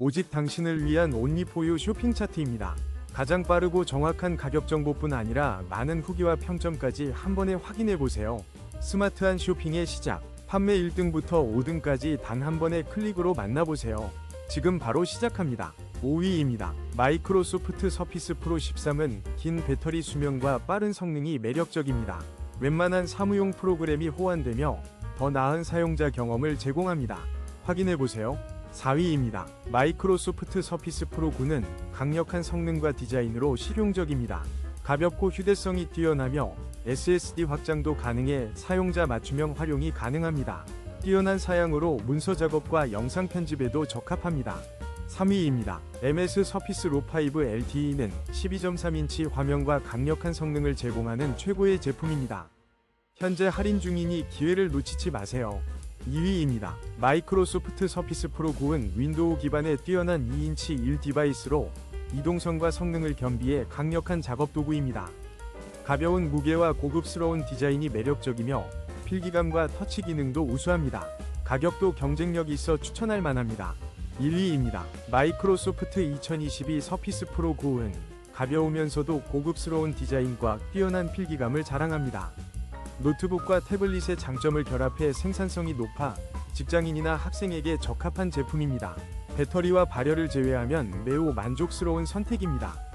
오직 당신을 위한 온리포유 쇼핑 차트입니다. 가장 빠르고 정확한 가격 정보뿐 아니라 많은 후기와 평점까지 한 번에 확인해 보세요. 스마트한 쇼핑의 시작. 판매 1등부터 5등까지 단 한 번의 클릭으로 만나보세요. 지금 바로 시작합니다. 5위입니다. 마이크로소프트 서피스 프로 13은 긴 배터리 수명과 빠른 성능이 매력적입니다. 웬만한 사무용 프로그램이 호환되며 더 나은 사용자 경험을 제공합니다. 확인해 보세요. 4위입니다. 마이크로소프트 서피스 프로 9는 강력한 성능과 디자인으로 실용적입니다. 가볍고 휴대성이 뛰어나며 SSD 확장도 가능해 사용자 맞춤형 활용이 가능합니다. 뛰어난 사양으로 문서 작업과 영상 편집에도 적합합니다. 3위입니다. MS 서피스 로5 LTE는 12.3인치 화면과 강력한 성능을 제공하는 최고의 제품입니다. 현재 할인 중이니 기회를 놓치지 마세요. 2위입니다. 마이크로소프트 서피스 프로 9은 윈도우 기반의 뛰어난 2인치 1 디바이스로 이동성과 성능을 겸비해 강력한 작업 도구입니다. 가벼운 무게와 고급스러운 디자인이 매력적이며 필기감과 터치 기능도 우수합니다. 가격도 경쟁력 있어 추천할 만합니다. 1위입니다. 마이크로소프트 2022 서피스 프로 9은 가벼우면서도 고급스러운 디자인과 뛰어난 필기감을 자랑합니다. 노트북과 태블릿의 장점을 결합해 생산성이 높아 직장인이나 학생에게 적합한 제품입니다. 배터리와 발열을 제외하면 매우 만족스러운 선택입니다.